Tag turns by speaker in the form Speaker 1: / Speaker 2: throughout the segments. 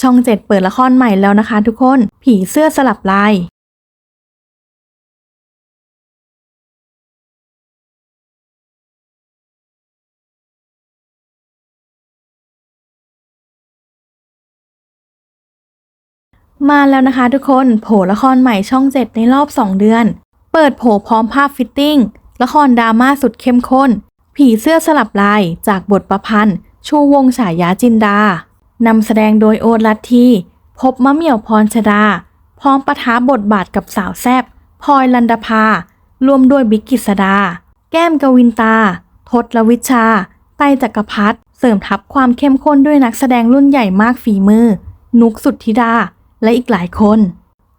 Speaker 1: ช่องเจ็ดเปิดละครใหม่แล้วนะคะทุกคน ผีเสื้อสลับลายมาแล้วนะคะทุกคนโผละครใหม่ช่อง 7 ในรอบ 2 เดือน เปิดโผพร้อมภาพฟิตติ้ง ละครดราม่าสุดเข้มข้น ผีเสื้อสลับลายจากบทประพันธ์ ชูวงฉายาจินดา นำแสดงโดยโอตลัทธีพบมะเหมี่ยวพรชดา พร้อมปะทะบทบาทกับสาวแซบพลอยลันดาภารวมด้วยบิ๊กกิษดา แก้มกวินตา ทศลวิชา ไตจักรพัฒเสริมทับความเข้มข้นด้วยนักแสดงรุ่นใหญ่มากฝีมือ นุกสุทธิดา และอีกหลายคน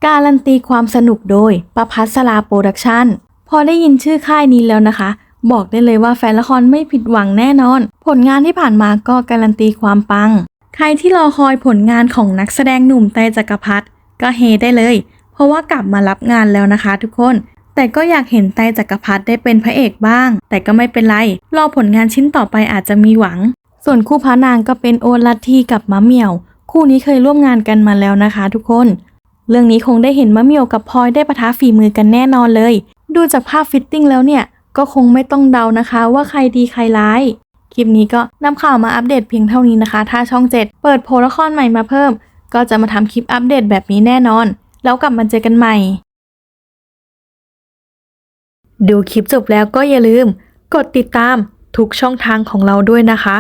Speaker 1: การันตีความสนุกโดยประพัสราโปรดักชั่น พอได้ยินชื่อค่ายนี้แล้วนะคะ บอกได้เลยว่าแฟนละครไม่ผิดหวังแน่นอน ผลงานที่ผ่านมาก็การันตีความปัง ใครที่รอคอยผลงานของนักแสดงหนุ่มไตจักรพัฒก็เฮได้เลย เพราะว่ากลับมารับงานแล้วนะคะทุกคน แต่ก็อยากเห็นไตจักรพัฒได้เป็นพระเอกบ้าง แต่ก็ไม่เป็นไร รอผลงานชิ้นต่อไปอาจจะมีหวัง ส่วนคู่พระนางก็เป็นโอลัทธีกับมะเหมี่ยว คู่นี้เคยร่วมงานกันมาแล้วนะคะ ทุกคน เรื่องนี้คงได้เห็นมะเหมี่ยวกับพลอยได้ปะทะฝีมือกันแน่นอนเลย ดูจากภาพฟิตติ้งแล้วเนี่ย ก็คงไม่ต้องเดานะคะว่าใครดีใครร้าย ลิปนี้ก็นำข่าวมาอัปเดตเพียงเท่านี้นะคะ ถ้าช่อง 7 เปิดโพลละครใหม่มาเพิ่ม ก็จะมาทำคลิปอัปเดตแบบนี้แน่นอน แล้วกลับมาเจอกันใหม่ ดูคลิปจบแล้วก็อย่าลืม กดติดตามทุกช่องทางของเราด้วยนะคะ